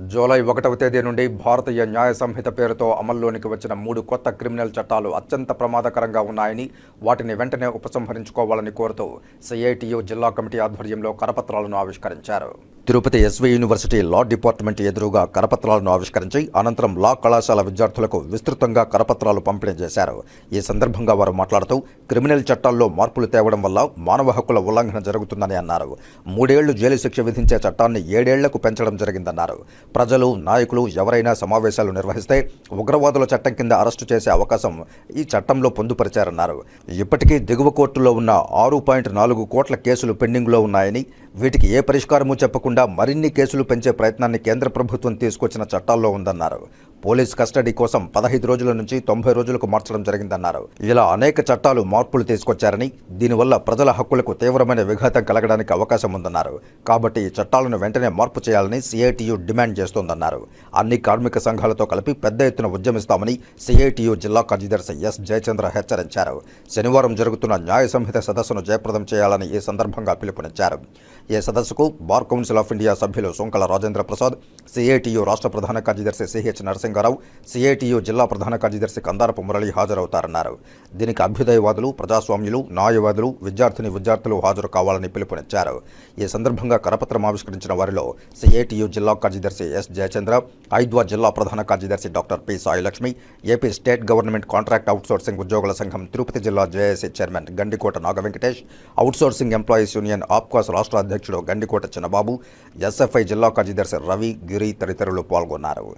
July ఒకటవ తేదీ నుండి భారతీయ న్యాయ సంహిత పేరుతో అమల్లోనికి వచ్చిన మూడు కొత్త క్రిమినల్ చట్టాలు అత్యంత ప్రమాదకరంగా ఉన్నాయని వాటిని వెంటనే ఉపసంహరించుకోవాలని కోరుతూ సిఐటియు జిల్లా కమిటీ ఆధ్వర్యంలో కరపత్రాలను ఆవిష్కరించారు. Tirupati SV university law department ఎదురుగా కరపత్రాలను ఆవిష్కరించి అనంతరం లా కళాశాల విద్యార్థులకు విస్తృతంగా కరపత్రాలు పంపిణీ చేశారు. ఈ సందర్భంగా వారు మాట్లాడుతూ క్రిమినల్ చట్టాల్లో మార్పులు తేవడం వల్ల మానవ హక్కుల ఉల్లంఘన జరుగుతుందని అన్నారు. మూడేళ్ళు జైలు శిక్ష విధించే చట్టాన్ని ఏడేళ్ళకు పెంచడం జరిగిందన్నారు. ప్రజలు నాయకులు ఎవరైనా సమావేశాలు నిర్వహిస్తే ఉగ్రవాదుల చట్టం కింద అరెస్టు చేసే అవకాశం ఈ చట్టంలో పొందుపరిచారన్నారు. ఇప్పటికీ దిగువ కోర్టులో ఉన్న ఆరు పాయింట్ నాలుగు కోట్ల కేసులు పెండింగ్లో ఉన్నాయని వీటికి ఏ పరిష్కారమూ చెప్పకుండా మరిన్ని కేసులు పెంచే ప్రయత్నాన్ని కేంద్ర ప్రభుత్వం తీసుకొచ్చిన చట్టాల్లో ఉందన్నారు. పోలీస్ కస్టడీ కోసం పదహైదు రోజుల నుంచి తొంభై రోజులకు మార్చడం జరిగిందన్నారు. ఇలా అనేక చట్టాలు మార్పులు తీసుకొచ్చారని దీనివల్ల ప్రజల హక్కులకు తీవ్రమైన విఘాతం కలగడానికి అవకాశం ఉందన్నారు. కాబట్టి ఈ చట్టాలను వెంటనే మార్పు చేయాలని సిఐటియు డిమాండ్ చేస్తోందన్నారు. అన్ని కార్మిక సంఘాలతో కలిపి పెద్ద ఎత్తున ఉద్యమిస్తామని సిఐటియు జిల్లా కార్యదర్శి ఎస్ జయచంద్ర హెచ్చరించారు. శనివారం జరుగుతున్న న్యాయ సంహిత సదస్సును జయప్రదం చేయాలని ఈ సందర్భంగా పిలుపునిచ్చారు. ఈ సదస్సుకు బార్ కౌన్సిల్ ఆఫ్ ఇండియా సభ్యులు సొంకల రాజేంద్ర ప్రసాద్ సిఐటియు రాష్ట్ర ప్రధాన కార్యదర్శి సిహెచ్ నరసింహారావు సిఐటియు జిల్లా ప్రధాన కార్యదర్శి కందారపు మురళి హాజరవుతారన్నారు. దీనికి అభ్యుదయవాదులు ప్రజాస్వామ్యులు న్యాయవాదులు విద్యార్థిని విద్యార్థులు హాజరు కావాలని పిలుపునిచ్చారు. ఈ సందర్భంగా కరపత్రం ఆవిష్కరించిన వారిలో సిఐటియు జిల్లా కార్యదర్శి ఎస్ జయచంద్ర ఐద్వా జిల్లా ప్రధాన కార్యదర్శి doctor P Sailakshmi AP state government contract outsourcing ఉద్యోగుల సంఘం తిరుపతి జిల్లా JAC chairman Gandikota Nagavenkatesh outsourcing employees union APCOS రాష్ట్ర అధ్యక్షుడు గండికోట చిన్నబాబు ఎస్ఎఫ్ఐ జిల్లా కార్యదర్శి రవి గిరి తదితరులు పాల్గొన్నారు.